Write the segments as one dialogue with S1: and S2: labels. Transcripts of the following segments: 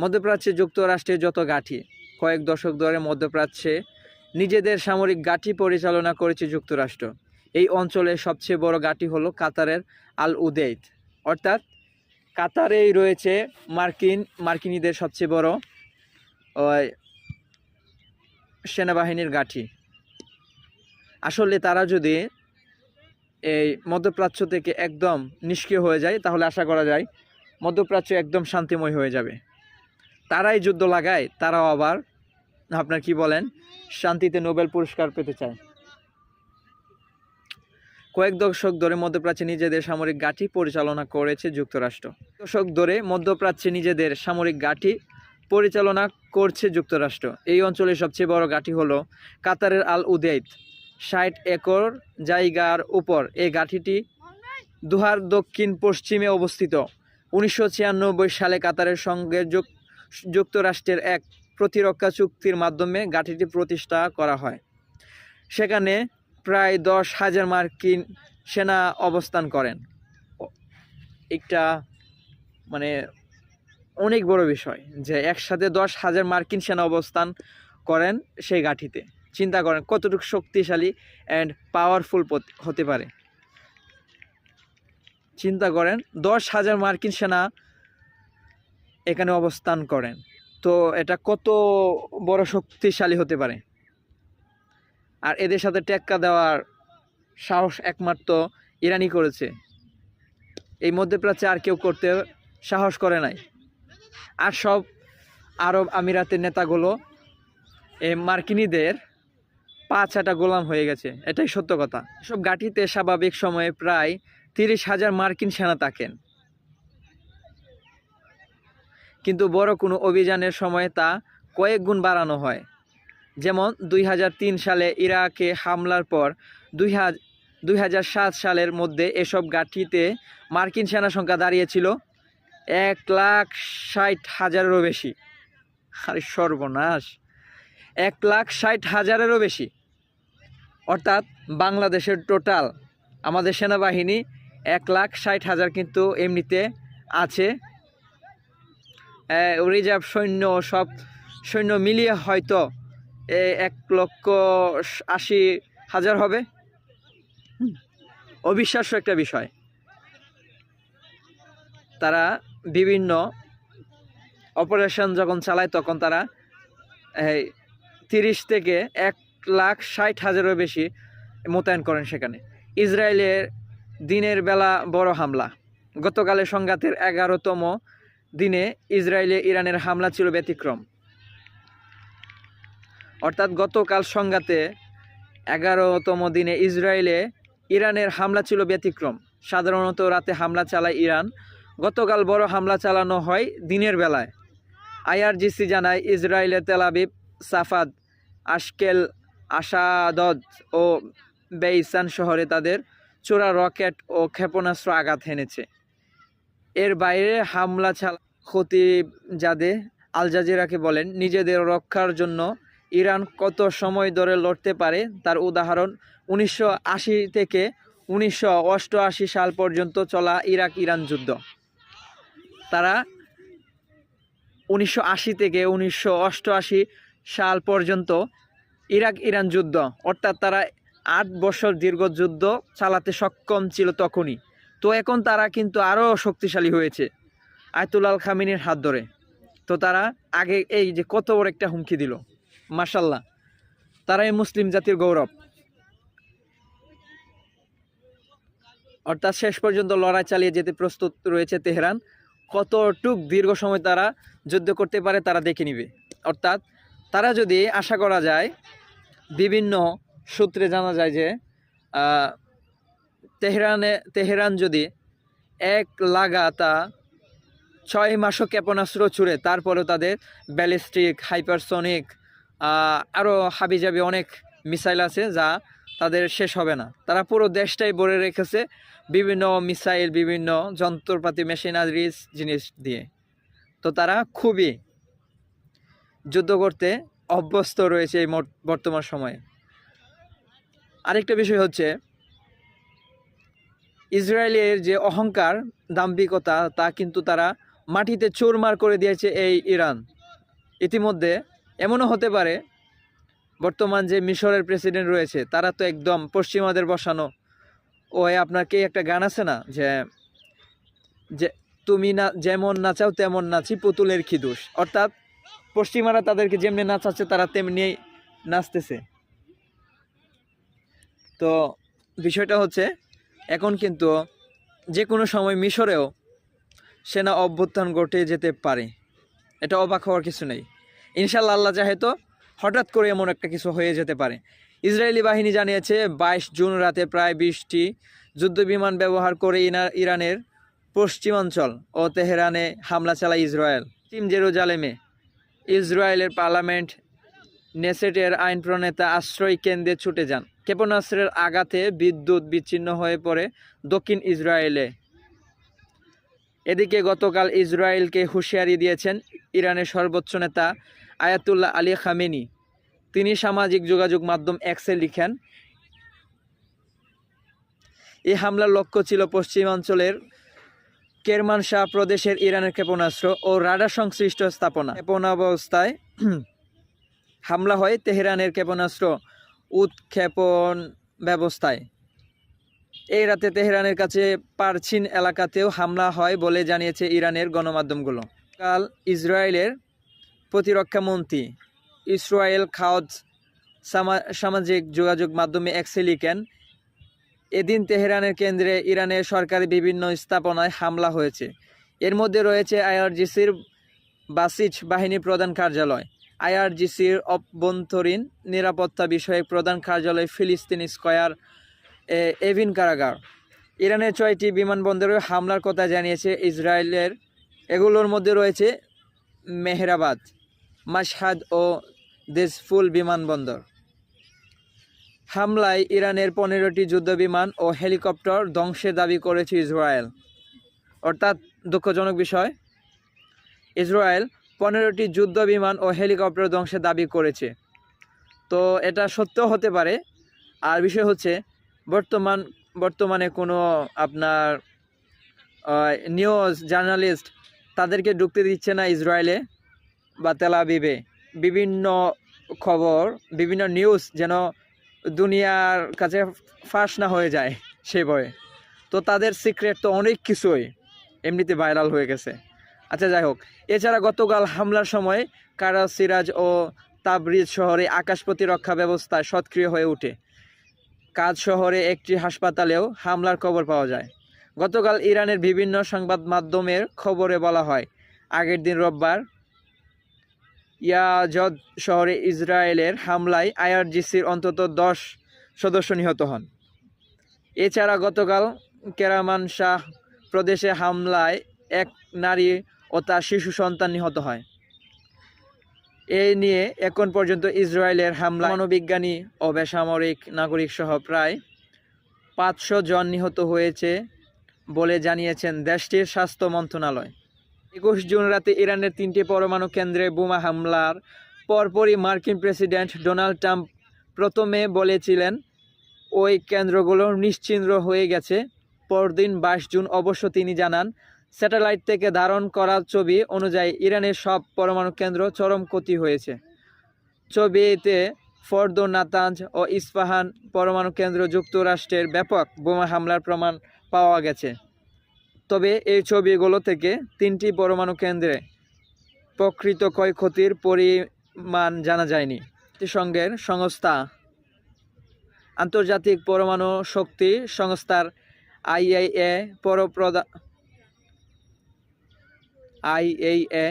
S1: মধ্যপ্রাচ্যে যুক্তরাষ্ট্রের যত গাঠি কয়েক দশক ধরে মধ্যপ্রাচ্যে নিজেদের সামরিক গাঠি পরিচালনা করেছে যুক্তরাষ্ট্র। এই অঞ্চলের সবচেয়ে বড় গাঠি হলো কাতারের আল উদেইদ অর্থাৎ কাতারেই রয়েছে মার্কিন, মার্কিনীদের সবচেয়ে বড় সেনাবাহিনীর গাঠি আসলে তারা যদি এই মধ্যপ্রাচ্য থেকে একদম নিষ্ক্রিয় হয়ে যায়, তাহলে আশা করা যায় মধ্যপ্রাচ্য একদম শান্তিময় হয়ে যাবে। তারাই যুদ্ধ লাগায়, তারাও আবার, আপনার কি বলেন, শান্তিতে নোবেল পুরস্কার পেতে চায়। কয়েক দশক ধরে মধ্যপ্রাচ্যে নিজেদের সামরিক ঘাঁটি পরিচালনা করেছে যুক্তরাষ্ট্র। দশক ধরে মধ্যপ্রাচ্যে নিজেদের সামরিক ঘাঁটি পরিচালনা করছে যুক্তরাষ্ট্র। এই অঞ্চলের সবচেয়ে বড় ঘাঁটি হলো কাতারের আল উদেইদ। ষাট একর জায়গার উপর এই ঘাঁটিটি দুহার দক্ষিণ পশ্চিমে অবস্থিত। উনিশশো ছিয়ানব্বই সালে কাতারের সঙ্গে যুক- যুক্তরাষ্ট্রের এক প্রতিরক্ষা চুক্তির মাধ্যমে ঘাঁটিটি প্রতিষ্ঠা করা হয়। সেখানে প্রায় দশ হাজার মার্কিন সেনা অবস্থান করেন। একটা মানে অনেক বড় বিষয় যে একসাথে দশ হাজার মার্কিন সেনা অবস্থান করেন সেই ঘাঁটিতে। চিন্তা করেন কতটুকু শক্তিশালী অ্যান্ড পাওয়ারফুল হতে পারে। চিন্তা করেন দশ হাজার মার্কিন সেনা এখানে অবস্থান করেন। তো এটা কত বড় শক্তিশালী হতে পারে? আর এদের সাথে টেক্কা দেওয়ার সাহস একমাত্র ইরানি করেছে। এই মধ্যপ্রাচ্যে আর কেউ করতে সাহস করে নাই। আর সব আরব আমিরাতের নেতাগুলো এই মার্কিনীদের পা চাটা গোলাম হয়ে গেছে। এটাই সত্য কথা। সব গাঠিতে স্বাভাবিক সময়ে প্রায় তিরিশ হাজার মার্কিন সেনা থাকেন। কিন্তু বড় কোনো অভিযানের সময় তা কয়েক গুণ বাড়ানো হয়। যেমন দুই হাজার তিন সালে ইরাকে হামলার পর দুই দুই সালের মধ্যে এসব গাঠিতে মার্কিন সেনা সংখ্যা দাঁড়িয়েছিল এক লাখ ষাট হাজারেরও বেশি। আরে সর্বনাশ! এক লাখ ষাট হাজারেরও বেশি। অর্থাৎ বাংলাদেশের টোটাল আমাদের সেনাবাহিনী এক লাখ ষাট হাজার কিন্তু এমনিতে আছে। রিজার্ভ সৈন্য সব সৈন্য মিলিয়ে হয়তো এক লক্ষ আশি হাজার হবে। অবিশ্বাস্য একটা বিষয়। তারা বিভিন্ন অপারেশন যখন চালায় তখন তারা এই তিরিশ থেকে এক লাখ ষাট হাজারও বেশি মোতায়েন করেন সেখানে। ইসরায়েলের দিনের বেলা বড় হামলা। গতকালের সংঘাতের এগারোতম দিনে ইসরায়েলে ইরানের হামলা ছিল ব্যতিক্রম। অর্থাৎ গতকাল সংঘাতে এগারোতম দিনে ইসরায়েলে ইরানের হামলা ছিল ব্যতিক্রম। সাধারণত রাতে হামলা চালায় ইরান। গতকাল বড় হামলা চালানো হয় দিনের বেলায়। আইআরজিসি জানায়, ইসরায়েলে তেলাবিব সাফাদ, আশকেল আশাদদ ও বেইসান শহরে তাদের চোরা রকেট ও ক্ষেপণাস্ত্র আঘাত হেনেছে এর বাইরে হামলা ছাড়া খতিব জাদে আল জাজিরাকে বলেন, নিজেদের রক্ষার জন্য ইরান কত সময় ধরে লড়তে পারে তার উদাহরণ উনিশশো আশি থেকে উনিশশো অষ্টআশি সাল পর্যন্ত চলা ইরাক ইরান যুদ্ধ। তারা উনিশশো আশি থেকে উনিশশো অষ্টআশি সাল পর্যন্ত ইরাক ইরান যুদ্ধ, অর্থাৎ তারা আট বছর দীর্ঘ যুদ্ধ চালাতে সক্ষম ছিল তখনই। তো এখন তারা কিন্তু আরও শক্তিশালী হয়েছে। আয়তুল্লাল খামিনের হাত ধরে। তো তারা আগে এই যে কত বড় একটা হুমকি দিল। মাসাল্লাহ তারাই মুসলিম জাতির গৌরব। অর্থাৎ শেষ পর্যন্ত লড়াই চালিয়ে যেতে প্রস্তুত রয়েছে তেহরান। কতটুক দীর্ঘ সময় তারা যুদ্ধ করতে পারে তারা দেখে নিবে। অর্থাৎ তারা যদি আশা করা যায়, বিভিন্ন সূত্রে জানা যায় যে তেহরানে, তেহরান যদি এক লাগাতা ছয় মাসও ক্ষেপণাস্ত্র ছুড়ে, তারপরেও তাদের ব্যালিস্টিক, হাইপারসনিক আরও হাবিজাবি অনেক মিসাইল আছে যা তাদের শেষ হবে না। তারা পুরো দেশটাই ভরে রেখেছে বিভিন্ন মিসাইল, বিভিন্ন যন্ত্রপাতি মেশিনারিজ জিনিস দিয়ে। তো তারা খুবই যুদ্ধ করতে অভ্যস্ত রয়েছে এই বর্তমান সময়ে। আরেকটা বিষয় হচ্ছে ইসরায়েলের যে অহংকার, দাম্ভিকতা, তা কিন্তু তারা মাটিতে চোরমার করে দিয়েছে এই ইরান। ইতিমধ্যে এমনও হতে পারে, বর্তমান যে মিশরের প্রেসিডেন্ট রয়েছে, তারা তো একদম পশ্চিমাদের বসানো। ওই আপনার কি একটা গান আছে না? যে যে, তুমি না, যেমন নাচাও তেমন নাচি পুতুলের খিদুস। অর্থাৎ পশ্চিমারা তাদেরকে যেমনি নাচাচ্ছে, তারা তেমনি নাচতেছে। তো বিষয়টা হচ্ছে এখন কিন্তু যে কোনো সময় মিশরেও সেনা অভ্যুত্থান ঘটে যেতে পারে। এটা অবাক হওয়ার কিছু নেই। ইনশাল্লাহ আল্লাহ চাহে তো হঠাৎ করে এমন একটা কিছু হয়ে যেতে পারে। ইসরায়েলি বাহিনী জানিয়েছে, বাইশ জুন রাতে প্রায় বিশটি যুদ্ধবিমান ব্যবহার করে ইরানের পশ্চিমাঞ্চল ও তেহরানে হামলা চালায় ইসরায়েল। টিম জেরুজালেমে ইসরায়েলের পার্লামেন্ট নেসেটের আইন প্রণেতা আশ্রয় কেন্দ্রে ছুটে যান। ক্ষেপণাস্ত্রের আঘাতে বিদ্যুৎ বিচ্ছিন্ন হয়ে পড়ে দক্ষিণ ইসরায়েলে। এদিকে গতকাল ইসরায়েলকে হুঁশিয়ারি দিয়েছেন ইরানের সর্বোচ্চ নেতা আয়াতুল্লাহ আলী খামেনি। তিনি সামাজিক যোগাযোগ মাধ্যম এক্সে লিখেন এই হামলার লক্ষ্য ছিল পশ্চিমাঞ্চলের কেরমানশাহ প্রদেশের ইরানের ক্ষেপণাস্ত্র ও রাডার সংশ্লিষ্ট স্থাপনা। ক্ষেপণাবস্থায় হামলা হয় তেহরানের ক্ষেপণাস্ত্র উৎক্ষেপণ ব্যবস্থায়। এই রাতে তেহরানের কাছে পারছিন এলাকাতেও হামলা হয় বলে জানিয়েছে ইরানের গণমাধ্যমগুলো। কাল ইসরায়েলের প্রতিরক্ষা মন্ত্রী ইসরায়েল খাওয়াজ সামা- সামাজিক যোগাযোগ মাধ্যমে এক্সে লিখেন, এদিন তেহরানের কেন্দ্রে ইরানের সরকারি বিভিন্ন স্থাপনায় হামলা হয়েছে। এর মধ্যে রয়েছে আইআরজিসির বাসিচ বাহিনী প্রধান কার্যালয়। আইআরজিসির অভ্যন্তরীণ নিরাপত্তা বিষয়ক প্রধান কার্যালয় ফিলিস্তিন স্কয়ার এভিন কারাগার। ইরানের ছয়টি বিমানবন্দরে হামলার কথা জানিয়েছে ইসরায়েলের। এগুলোর মধ্যে রয়েছে মেহরাবাদ মাসহাদ ও দেশফুল বিমানবন্দর। হামলায় ইরানের পনেরোটি যুদ্ধবিমান ও হেলিকপ্টার ধ্বংসের দাবি করেছে ইসরায়েল। অর্থাৎ দুঃখজনক বিষয়, ইসরায়েল পনেরোটি যুদ্ধ বিমান ও হেলিকপ্টার ধ্বংসের দাবি করেছে। তো এটা সত্য হতে পারে। আর বিষয় হচ্ছে, বর্তমান, বর্তমানে কোনো আপনার নিউজ জার্নালিস্ট তাদেরকে ঢুকতে দিচ্ছে না ইসরায়েলে বা তেলাবিবে বিভিন্ন খবর, বিভিন্ন নিউজ যেন দুনিয়ার কাছে ফাঁস না হয়ে যায় সে ভয়ে। তো তাদের সিক্রেট তো অনেক কিছুই এমনিতে ভাইরাল হয়ে গেছে। আচ্ছা যাই হোক। এছাড়া গতকাল হামলার সময় কারা, সিরাজ ও তাবরিজ শহরে আকাশ প্রতিরক্ষা ব্যবস্থা সক্রিয় হয়ে ওঠে। কাজ শহরে একটি হাসপাতালেও হামলার খবর পাওয়া যায়। গতকাল ইরানের বিভিন্ন সংবাদ মাধ্যমের খবরে বলা হয়, আগের দিন রোববার ইয়াজদ শহরে ইসরায়েলের হামলায় আইআরজিসির অন্তত দশ সদস্য নিহত হন। এছাড়া গতকাল কেরামান শাহ প্রদেশে হামলায় এক নারী তার শিশু সন্তান নিহত হয়। এই নিয়ে এখন পর্যন্ত ইসরায়েলের হামলা মনোবিজ্ঞানী ও বেসামরিক নাগরিক সহ প্রায় পাঁচশো জন নিহত হয়েছে বলে জানিয়েছেন দেশটির স্বাস্থ্য মন্ত্রণালয়। একুশ জুন রাতে ইরানের তিনটি পরমাণু কেন্দ্রে বোমা হামলার পরপরই মার্কিন প্রেসিডেন্ট ডোনাল্ড ট্রাম্প প্রথমে বলেছিলেন, ওই কেন্দ্রগুলো নিশ্চিন্দ্র হয়ে গেছে। পরদিন বাইশ জুন অবশ্য তিনি জানান স্যাটেলাইট থেকে ধারণ করা ছবি অনুযায়ী ইরানের সব পরমাণু কেন্দ্র চরম ক্ষতি হয়েছে। ছবিতে ফর্দো নাতাঞ্জ ও ইস্পাহান পরমাণু কেন্দ্র যুক্তরাষ্ট্রের ব্যাপক বোমা হামলার প্রমাণ পাওয়া গেছে। তবে এই ছবিগুলো থেকে তিনটি পরমাণু কেন্দ্রে প্রকৃত ক্ষয়ক্ষতির পরিমাণ জানা যায়নি। জাতিসংঘের সংস্থা, আন্তর্জাতিক পরমাণু শক্তি সংস্থার আইআইএ পরপ্রধান আইএইএ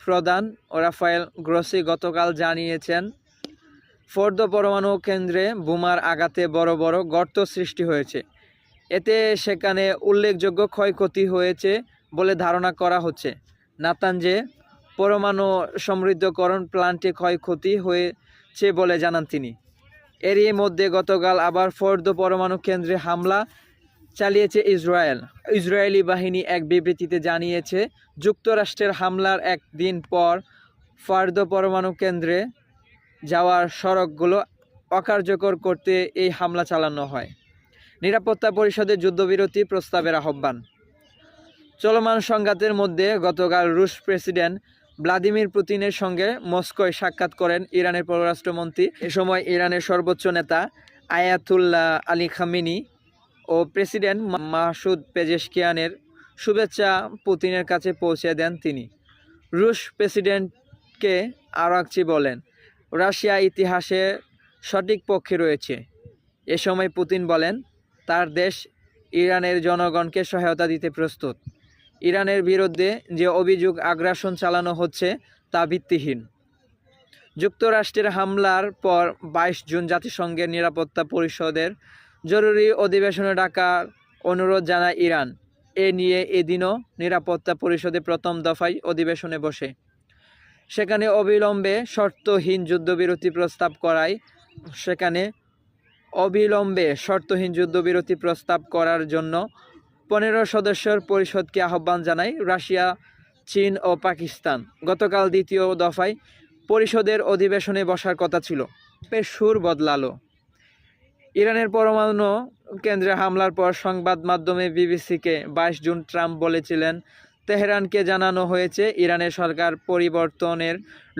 S1: প্রধান রাফায়েল গ্রসি গতকাল জানিয়েছেন, ফোর্দ পরমাণু কেন্দ্রে বোমার আঘাতে বড় বড় গর্ত সৃষ্টি হয়েছে। এতে সেখানে উল্লেখযোগ্য ক্ষয়ক্ষতি হয়েছে বলে ধারণা করা হচ্ছে। নাতানজে পরমাণু সমৃদ্ধকরণ প্ল্যান্টে ক্ষয়ক্ষতি হয়েছে বলে জানান তিনি। এরই মধ্যে গতকাল আবার ফোর্দ পরমাণু কেন্দ্রে হামলা চালিয়েছে ইসরায়েল। ইসরায়েলি বাহিনী এক বিবৃতিতে জানিয়েছে, যুক্তরাষ্ট্রের হামলার একদিন পর ফার্দ পরমাণু কেন্দ্রে যাওয়ার সড়কগুলো অকার্যকর করতে এই হামলা চালানো হয়। নিরাপত্তা পরিষদের যুদ্ধবিরতি প্রস্তাবের আহ্বান। চলমান সংঘাতের মধ্যে গতকাল রুশ প্রেসিডেন্ট ভ্লাদিমির পুতিনের সঙ্গে মস্কোয় সাক্ষাৎ করেন ইরানের পররাষ্ট্রমন্ত্রী। এ সময় ইরানের সর্বোচ্চ নেতা আয়াতুল্লাহ আলী খামিনি ও প্রেসিডেন্ট মা- মাসুদ পেজেশকিয়ানের শুভেচ্ছা পুতিনের কাছে পৌঁছে দেন তিনি। রুশ প্রেসিডেন্টকে আরাকচি বলেন, রাশিয়া ইতিহাসে সঠিক পক্ষে রয়েছে। এ সময় পুতিন বলেন, তার দেশ ইরানের জনগণকে সহায়তা দিতে প্রস্তুত। ইরানের বিরুদ্ধে যে অভিযোগ আগ্রাসন চালানো হচ্ছে তা ভিত্তিহীন। যুক্তরাষ্ট্রের হামলার পর বাইশ জুন জাতিসংঘের নিরাপত্তা পরিষদের জরুরি অধিবেশনে ডাকার অনুরোধ জানায় ইরান। এ নিয়ে এদিনও নিরাপত্তা পরিষদে প্রথম দফায় অধিবেশনে বসে। সেখানে অবিলম্বে শর্তহীন যুদ্ধবিরতি প্রস্তাব করায়, সেখানে অবিলম্বে শর্তহীন যুদ্ধবিরতি প্রস্তাব করার জন্য পনেরো সদস্যের পরিষদকে আহ্বান জানায় রাশিয়া, চীন ও পাকিস্তান। গতকাল দ্বিতীয় দফায় পরিষদের অধিবেশনে বসার কথা ছিল। সুর বদলালো। ইরানের পরমাণু কেন্দ্রে হামলার পর সংবাদ মাধ্যমে বিবিসিকে বাইশ জুন ট্রাম্প বলেছিলেন, তেহরানকে জানানো হয়েছে ইরানের সরকার পরিবর্তনের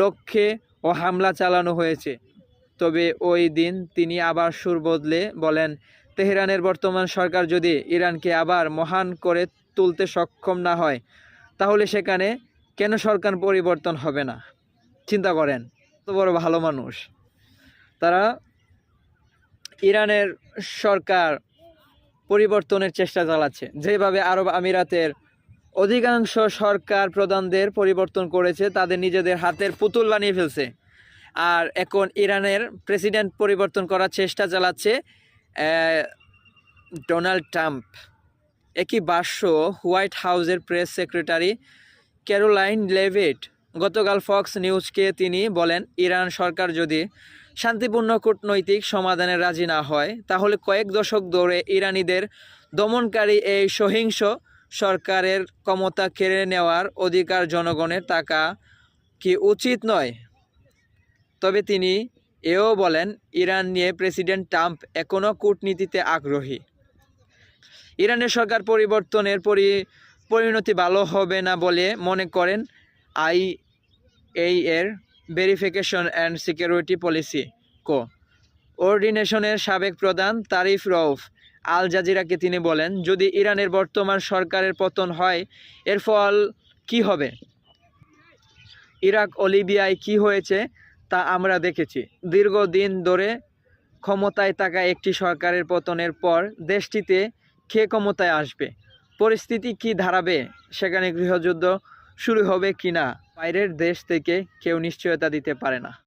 S1: লক্ষ্যে ও হামলা চালানো হয়েছে। তবে ওই দিন তিনি আবার সুর বদলে বলেন, তেহরানের বর্তমান সরকার যদি ইরানকে আবার মহান করে তুলতে সক্ষম না হয়, তাহলে সেখানে কেন সরকার পরিবর্তন হবে না? চিন্তা করেন তো বড় ভালো মানুষ। তারা ইরানের সরকার পরিবর্তনের চেষ্টা চালাচ্ছে। যেভাবে আরব আমিরাতের অধিকাংশ সরকার প্রধানদের পরিবর্তন করেছে, তাদের নিজেদের হাতের পুতুল বানিয়ে ফেলছে। আর এখন ইরানের প্রেসিডেন্ট পরিবর্তন করার চেষ্টা চালাচ্ছে ডোনাল্ড ট্রাম্প। একই বাস্য হোয়াইট হাউসের প্রেস সেক্রেটারি ক্যারোলাইন লেভিট গতকাল ফক্স নিউজকে তিনি বলেন, ইরান সরকার যদি শান্তিপূর্ণ কূটনৈতিক সমাধানে রাজি না হয়, তাহলে কয়েক দশক ধরে ইরানিদের দমনকারী এই সহিংস সরকারের ক্ষমতা কেড়ে নেওয়ার অধিকার জনগণের টাকা কি উচিত নয়? তবে তিনি এও বলেন, ইরান নিয়ে প্রেসিডেন্ট ট্রাম্প এখনও কূটনীতিতে আগ্রহী। ইরানের সরকার পরিবর্তনের পরি, পরিণতি ভালো হবে না বলে মনে করেন আই এই এর ভেরিফিকেশন অ্যান্ড সিকিউরিটি পলিসি কো। অর্ডিনেশনের সাবেক প্রধান তারিফ রৌফ আল জাজিরাকে তিনি বলেন, যদি ইরানের বর্তমান সরকারের পতন হয়, এর ফল কি হবে? ইরাক ও লিবিয়ায় কি হয়েছে তা আমরা দেখেছি। দীর্ঘদিন ধরে ক্ষমতায় থাকা একটি সরকারের পতনের পর দেশটিতে কে ক্ষমতায় আসবে? পরিস্থিতি কি ধারাবে সেখানে গৃহযুদ্ধ শুরু হবে কি না বাইরের দেশ থেকে কেউ নিশ্চয়তা দিতে পারে না।